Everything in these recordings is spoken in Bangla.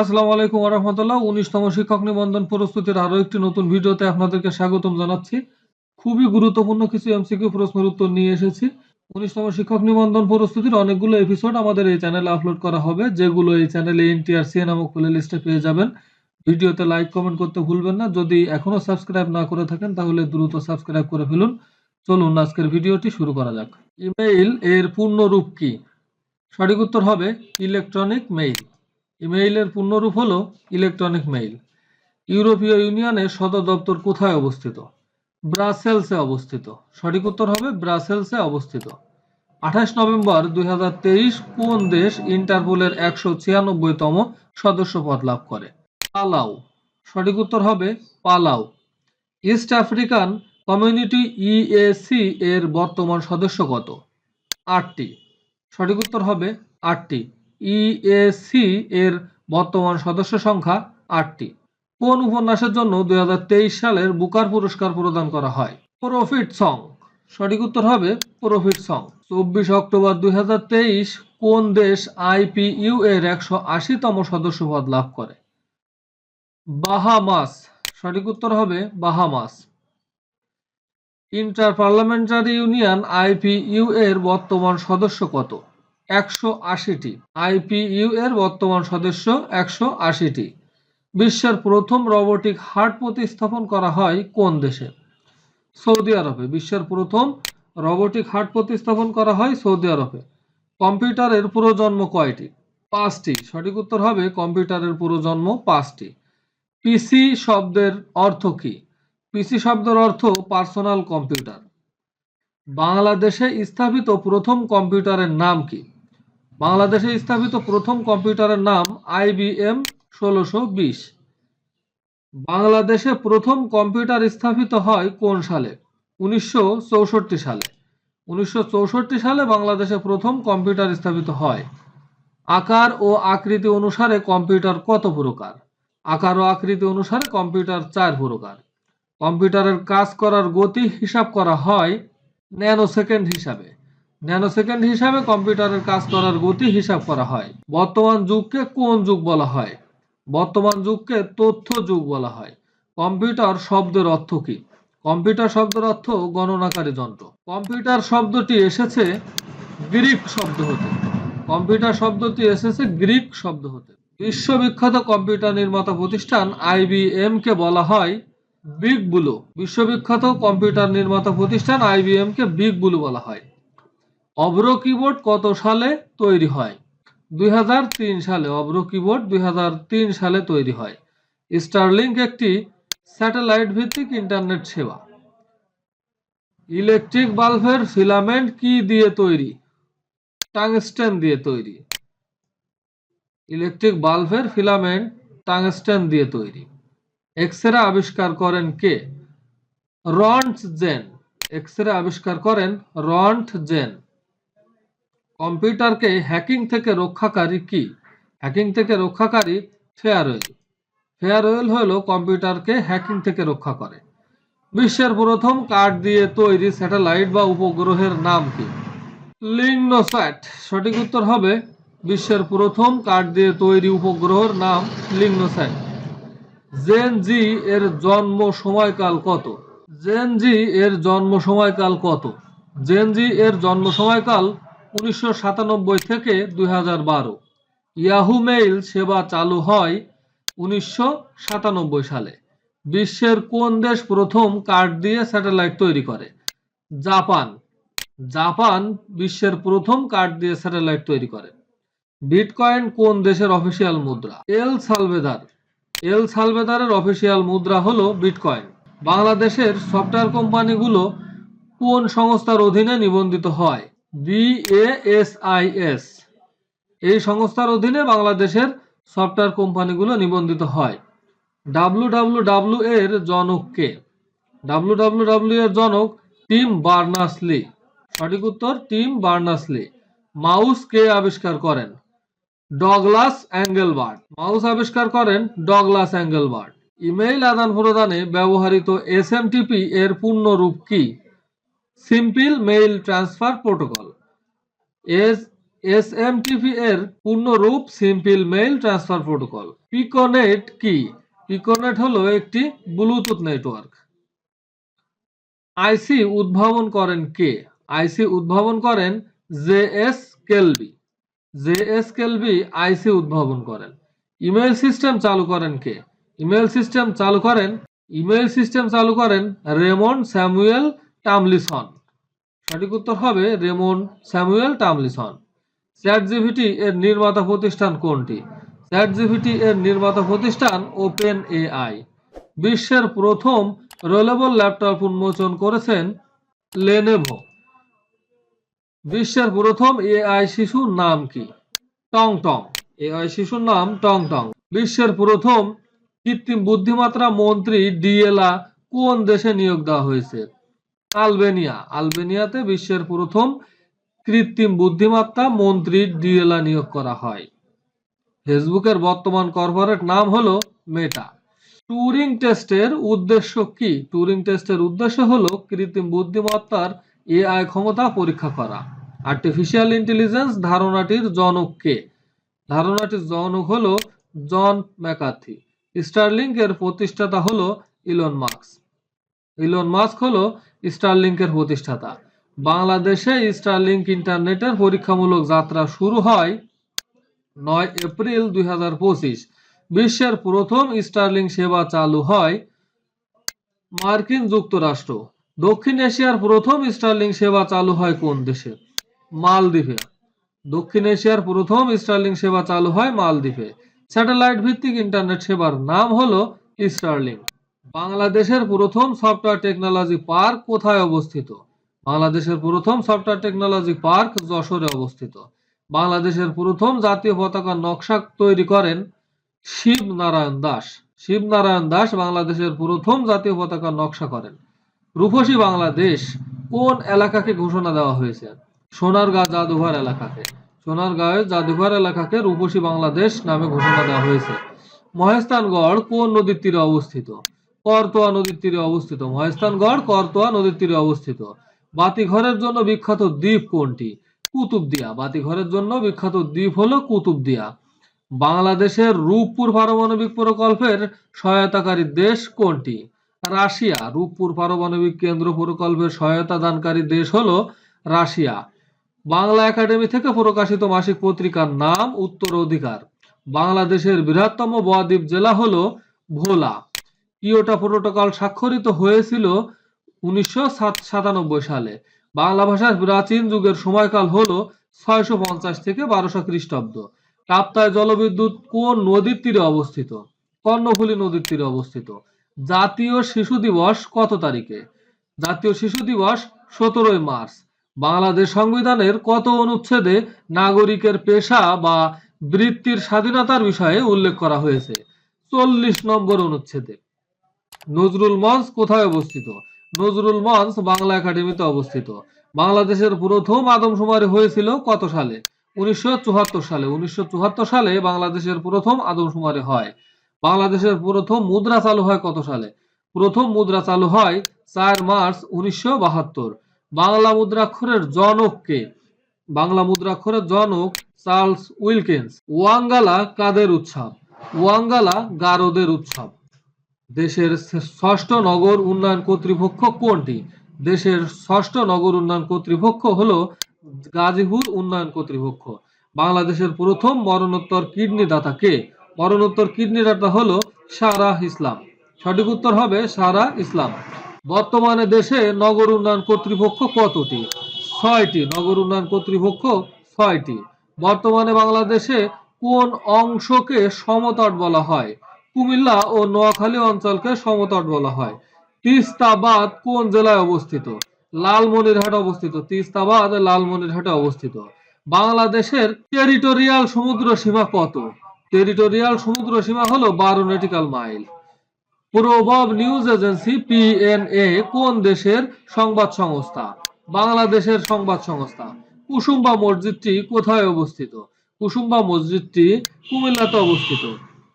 আসসালামু আলাইকুম রহমতুল্লাহ। উনিশতম শিক্ষক নিবন্ধন প্রস্তুতির আরও একটি নতুন ভিডিওতে আপনাদেরকে স্বাগতম জানাচ্ছি। খুবই গুরুত্বপূর্ণ কিছু এমসিকিউ প্রশ্নের উত্তর নিয়ে এসেছি। উনিশতম শিক্ষক নিবন্ধন প্রস্তুতির অনেকগুলো এপিসোড আমাদের এই চ্যানেলে আপলোড করা হবে, যেগুলো এই চ্যানেলে এনটিআরসি নামক প্লে লিস্টে পেয়ে যাবেন। ভিডিওতে লাইক কমেন্ট করতে ভুলবেন না। যদি এখনও সাবস্ক্রাইব না করে থাকেন, তাহলে দ্রুত সাবস্ক্রাইব করে ফেলুন। চলুন আজকের ভিডিওটি শুরু করা যাক। ইমেইল এর পূর্ণ রূপ কি? সঠিক উত্তর হবে ইলেকট্রনিক মেইল ইমেইলের পূর্ণরূপ হল ইলেকট্রনিক মেইল। ইউরোপীয় ইউনিয়নের সদর দপ্তর কোথায় অবস্থিত? ব্রাসেলসে অবস্থিত। সঠিক উত্তর হবে ব্রাসেলসে অবস্থিত। আঠাশ নভেম্বর দু হাজার তেইশ কোন দেশ ইন্টারপোলের একশো ছিয়ানব্বইতম সদস্য পদ লাভ করে? পালাউ সঠিক উত্তর হবে Palau East African Community EAC এর বর্তমান সদস্য কত? আটটি। সঠিক উত্তর হবে আটটি। ইএসি এর বর্তমান সদস্য সংখ্যা আটটি। কোন উপন্যাসের জন্য দুই হাজার তেইশ সালের বুকার পুরস্কার প্রদান করা হয়? Prophet Song. সঠিক উত্তর হবে প্রফিট সং। চব্বিশ অক্টোবর দু হাজার তেইশ কোন দেশ আইপিইউ এর একশো আশিতম সদস্য পদ লাভ করে? বাহামাস। সঠিক উত্তর হবে Bahamas. Inter Parliamentary Union IPU এর বর্তমান সদস্য কত? একশো আশিটি। আইপিইউ এর বর্তমান সদস্য একশো আশিটি। বিশ্বের প্রথম রোবোটিক হার্ট প্রতিস্থাপন করা হয় কোন দেশে? সৌদি আরবে। বিশ্বের প্রথম রোবোটিক হার্ট প্রতিস্থাপন করা হয় সৌদি আরবে। কম্পিউটারের পুরোজন্ম কয়টি? পাঁচটি। সঠিক উত্তর হবে কম্পিউটারের পুরোজন্ম পাঁচটি। পিসি শব্দের অর্থ কি? পিসি শব্দের অর্থ পার্সোনাল কম্পিউটার। বাংলাদেশে স্থাপিত প্রথম কম্পিউটারের নাম কি? বাংলাদেশে স্থাপিত প্রথম কম্পিউটারের নাম আইবিএম ষোলোশো বিশ। বাংলাদেশে প্রথম কম্পিউটার স্থাপিত হয় কোন সালে? উনিশশো চৌষট্টি সালে। উনিশশো চৌষট্টি সালে বাংলাদেশে প্রথম কম্পিউটার স্থাপিত হয়। আকার ও আকৃতি অনুসারে কম্পিউটার কত প্রকার? আকার ও আকৃতি অনুসারে কম্পিউটার চার প্রকার। কম্পিউটারের কাজ করার গতি হিসাব করা হয় ন্যানো সেকেন্ড হিসাবে। ন্যানো সেকেন্ড হিসাবে কম্পিউটারের কাজ করার গতি হিসাব করা হয়। বর্তমান যুগকে কোন যুগ বলা হয়? বর্তমান যুগকে তথ্য যুগ বলা হয়। কম্পিউটার শব্দের অর্থ কি? কম্পিউটার শব্দের অর্থ গণনাকারী যন্ত্র। কম্পিউটার শব্দটি এসেছে গ্রিক শব্দ হতে। কম্পিউটার শব্দটি এসেছে গ্রিক শব্দ হতে। বিশ্ববিখ্যাত কম্পিউটার নির্মাতা প্রতিষ্ঠান আইবিএম কে বলা হয় বিগ বুলু। বিশ্ববিখ্যাত কম্পিউটার নির্মাতা প্রতিষ্ঠান আইবিএম কে বিগ বুলু বলা হয়। অভ্র কিবোর্ড কত সালে তৈরি হয়? দুই হাজার তিন সালে অভ্র কিবোর্ড দুই হাজার তিন সালে তৈরি হয়। স্টারলিংক একটি স্যাটেলাইট ভিত্তিক ইন্টারনেট সেবা। ইলেকট্রিক বাল্বের ফিলামেন্ট কি দিয়ে তৈরি? টাংস্টেন দিয়ে তৈরি। ইলেকট্রিক বাল্বের ফিলামেন্ট টাংস্টেন দিয়ে তৈরি। এক্সরে আবিষ্কার করেন কে? রন্ট জেন এক্সরে আবিষ্কার করেন রন্ট জেন কম্পিউটারকে হ্যাকিং থেকে রক্ষাকারী কি? হ্যাকিং থেকে রক্ষাকারী ফেয়ারওয়েল। ফেয়ারওয়েল হলো কম্পিউটারকে হ্যাকিং থেকে রক্ষা করে। বিশ্বের প্রথম কাঠ দিয়ে তৈরি স্যাটেলাইট বা উপগ্রহের নাম কি? লিংনোস্যাট সঠিক উত্তর হবে বিশ্বের প্রথম কাঠ দিয়ে তৈরি উপগ্রহের নাম লিংনোস্যাট জেন জি এর জন্ম সময়কাল কত? জেন জি এর জন্ম সময়কাল কত? জেন জি এর জন্ম সময়কাল উনিশশো সাতানব্বই থেকে দুই ইয়াহু মেইল সেবা চালু হয় উনিশশো সাতানব্বই সালে। বিশ্বের কোন দেশ প্রথম কার্ড দিয়ে স্যাটেলাইট তৈরি করে? জাপান। জাপান বিশ্বের প্রথম কার্ড দিয়ে স্যাটেলাইট তৈরি করে। বিটকয়েন কোন দেশের অফিসিয়াল মুদ্রা? এল সালভেদার। এল সালভেদারের অফিসিয়াল মুদ্রা হলো বিটকয়েন। বাংলাদেশের সফটওয়্যার কোম্পানিগুলো কোন সংস্থার অধীনে নিবন্ধিত হয়? বিএএসআইএস এই সংস্থার অধীনে বাংলাদেশের সফটওয়্যার কোম্পানিগুলো নিবন্ধিত হয়। ডাব্লু এর জনক কে? ডাব্লু এর জনক টিম বার্নাস লি সঠিক উত্তর, টিম বার্নাস লি মাউস কে আবিষ্কার করেন? ডগলাস অ্যাঙ্গেলবার্ট। মাউস আবিষ্কার করেন ডগলাস অ্যাঙ্গেলবার্ট। ইমেইল আদান প্রদানে ব্যবহৃত এসএমটিপি এর পূর্ণ রূপ কি? Simple mail transfer protocol. S SMTP এর পূর্ণরূপ simple mail transfer protocol. Piconet কি? পিকোনেট হলো একটি ব্লুটুথ নেটওয়ার্ক। আইসি উদ্ভাবন করেন কে? আইসি উদ্ভাবন করেন J S Kilby. J S Kilby IC উদ্ভাবন করেন। ইমেল সিস্টেম চালু করেন কে? ইমেল সিস্টেম চালু করেন ইমেল সিস্টেম চালু করেন রেমন্ড স্যামুয়েল টামলিসন সঠিক উত্তর হবে Raymond Samuel Tomlinson chat GPT এর নির্মাতা প্রতিষ্ঠান কোনটি? চ্যাট জিভিটি এর নির্মাতা প্রতিষ্ঠান ওপেন এআই বিশ্বের প্রথম রোলেবল ল্যাপটপ উন্মোচন করেছেন লেনেভো। বিশ্বের প্রথম এআই শিশুর নাম কি? টং টং। এআই শিশুর নাম টং টং। বিশ্বের প্রথম কৃত্রিম বুদ্ধিমাত্রা মন্ত্রী ডিএলা কোন দেশে নিয়োগ দেওয়া হয়েছে? আলবেনিয়া। আলবেনিয়াতে বিশ্বের প্রথম কৃত্রিম বুদ্ধিমত্তা মন্ত্রী ডিএলা নিয়োগ করা হয়। ফেসবুকের বর্তমান কর্পোরেট নাম হলো মেটা। টুরিং টেস্টের উদ্দেশ্য কি? টুরিং টেস্টের উদ্দেশ্য হলো কৃত্রিম বুদ্ধিমত্তার এআই ক্ষমতা পরীক্ষা করা। আর্টিফিশিয়াল ইন্টেলিজেন্স ধারণাটির জনক কে? ধারণাটির জনক হলো জন ম্যাকাথি। স্টারলিংক এর প্রতিষ্ঠাতা হলো ইলন মার্কস ইলন মাস্ক হলো স্টারলিংকের প্রতিষ্ঠাতা। বাংলাদেশে স্টারলিংক ইন্টারনেটের পরীক্ষামূলক যাত্রা শুরু হয় নয় এপ্রিল দুই বিশ্বের প্রথম স্টারলিং সেবা চালু হয় মার্কিন যুক্তরাষ্ট্র। দক্ষিণ এশিয়ার প্রথম স্টারলিং সেবা চালু হয় কোন দেশে? মালদ্বীপে। দক্ষিণ এশিয়ার প্রথম স্টারলিং সেবা চালু হয় মালদ্বীপে। স্যাটেলাইট ভিত্তিক ইন্টারনেট সেবার নাম হলো স্টারলিং বাংলাদেশের প্রথম সফটওয়্যার টেকনোলজি পার্ক কোথায় অবস্থিত? বাংলাদেশের প্রথম সফটওয়্যার টেকনোলজি পার্ক যশোরে অবস্থিত। বাংলাদেশের প্রথম জাতীয় পতাকার নকশা তৈরি করেন শিব নারায়ণ দাস। শিব নারায়ণ দাস বাংলাদেশের প্রথম জাতীয় পতাকার নকশা করেন। রূপসী বাংলাদেশ কোন এলাকাকে ঘোষণা দেওয়া হয়েছে? সোনারগাঁ জাদুঘর এলাকাকে। সোনারগাঁয়ের জাদুঘর এলাকাকে রূপসী বাংলাদেশ নামে ঘোষণা দেওয়া হয়েছে। মহেস্তানগড় কোন নদীর তীরে অবস্থিত? করতোয়া নদীর তীরে অবস্থিত। মহেস্তানগড় করতোয়া নদীর তীরে অবস্থিত। বাতিঘরের জন্য বিখ্যাত দ্বীপ কোনটি? কুতুবদিয়া। বাতিঘরের জন্য বিখ্যাত দ্বীপ হলো কুতুবদিয়া। বাংলাদেশের রূপপুর পারমাণবিক প্রকল্পের সহায়তাকারী দেশ কোনটি? রাশিয়া। রূপপুর পারমাণবিক কেন্দ্র প্রকল্পের সহায়তা দানকারী দেশ হলো রাশিয়া। বাংলা একাডেমি থেকে প্রকাশিত মাসিক পত্রিকার নাম উত্তর অধিকার বাংলাদেশের বৃহত্তম বদ্বীপ জেলা হলো ভোলা। কিয়োটা প্রোটোকল স্বাক্ষরিত হয়েছিল উনিশশো সাতানব্বই সালে। বাংলা ভাষার প্রাচীন যুগের সময়কাল হলো ছয়শো পঞ্চাশ থেকে বারোশো খ্রিস্টাব্দ। কাপ্তায় জলবিদ্যুৎ কোন নদীর তীরে অবস্থিত? কর্ণফুলী নদীর তীরে অবস্থিত। জাতীয় শিশু দিবস কত তারিখে? জাতীয় শিশু দিবস সতেরোই মার্চ। বাংলাদেশ সংবিধানের কত অনুচ্ছেদে নাগরিকের পেশা বা বৃত্তির স্বাধীনতার বিষয়ে উল্লেখ করা হয়েছে? চল্লিশ নম্বর অনুচ্ছেদে। নজরুল মঞ্চ কোথায় অবস্থিত? নজরুল মঞ্চ বাংলা একাডেমিতে অবস্থিত। বাংলাদেশের প্রথম আদমশুমারি হয়েছিল কত সালে? উনিশশো সালে। উনিশশো সালে বাংলাদেশের প্রথম আদমশুমারি হয়। বাংলাদেশের প্রথম মুদ্রা চালু হয় কত সালে? প্রথম মুদ্রা চালু হয় চার মার্চ উনিশশো বাহাত্তর। বাংলা মুদ্রাক্ষরের জনক কে? বাংলা মুদ্রাক্ষরের জনক চার্লস উইলকিন্স। ওয়াঙ্গালা কাদের উৎসব? ওয়াঙ্গালা গারোদের উৎসব। দেশের ষষ্ঠ নগর উন্নয়ন কর্তৃপক্ষ কোনটি? দেশের ষষ্ঠ নগর উন্নয়ন কর্তৃপক্ষ হলো গাজীপুর উন্নয়ন কর্তৃপক্ষ। বাংলাদেশের প্রথম মরণোত্তর কিডনি দাতা কে? মরণোত্তর কিডনি দাতা হলো সারা ইসলাম। সঠিক উত্তর হবে সারা ইসলাম। বর্তমানে দেশে নগর উন্নয়ন কর্তৃপক্ষ কতটি? ছয়টি। নগর উন্নয়ন কর্তৃপক্ষ ছয়টি। বর্তমানে বাংলাদেশে কোন অংশকে সমতট বলা হয়? কুমিল্লা ও নোয়াখালী অঞ্চলকে সমতট বলা হয়। তিস্তাবাদ কোন জেলায় অবস্থিত? লালমনিরহাটে অবস্থিত। তিস্তাবাদ লালমনিরহাটে অবস্থিত। বাংলাদেশের টেরিটোরিয়াল সমুদ্র সীমা কত? টেরিটোরিয়াল সমুদ্র সীমা হলো বারো নটিক্যাল মাইল। প্রবব নিউজ এজেন্সি পিএনএ কোন দেশের সংবাদ সংস্থা? বাংলাদেশের সংবাদ সংস্থা। কুসুম্বা মসজিদটি কোথায় অবস্থিত? কুসুম্বা মসজিদটি কুমিল্লাতে অবস্থিত।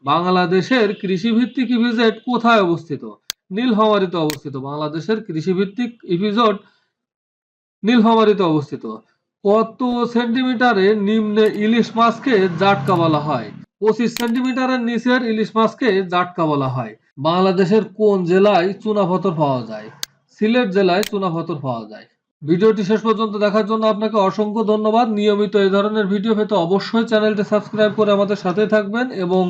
বাংলাদেশের কৃষিভিত্তিক ইভিজেট কোথায় অবস্থিত? নীলফামারীতে অবস্থিত। বাংলাদেশের কৃষিভিত্তিক ইভিজট নীলফামারীতে অবস্থিত। কত সেন্টিমিটারে নিম্নে ইলিশ মাছকে জাটকা বলা হয়? পঁচিশ সেন্টিমিটারের নিচের ইলিশ মাছকে জাটকা বলা হয়। বাংলাদেশের কোন জেলায় চুনাপাথর পাওয়া যায়? সিলেট জেলায় চুনাপাথর পাওয়া যায়। ভিডিওটি শেষ পর্যন্ত দেখার জন্য আপনাকে অসংখ্য ধন্যবাদ। নিয়মিত এই ধরনের ভিডিও পেতে অবশ্যই চ্যানেলটি সাবস্ক্রাইব করে আমাদের সাথে থাকবেন এবং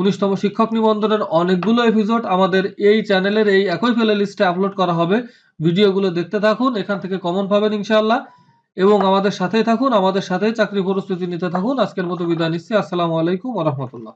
উনিশতম শিক্ষক নিবন্ধনের অনেকগুলো এপিসোড আমাদের এই চ্যানেলের এই একই প্লে লিস্টে আপলোড করা হবে। ভিডিওগুলো দেখতে থাকুন, এখান থেকে কমন পাবেন ইনশাআল্লাহ। এবং আমাদের সাথেই থাকুন, আমাদের সাথেই চাকরি প্রস্তুতি নিতে থাকুন। আজকের মতো বিদায় নিচ্ছি। আসসালামু আলাইকুম রাহমাতুল্লাহ।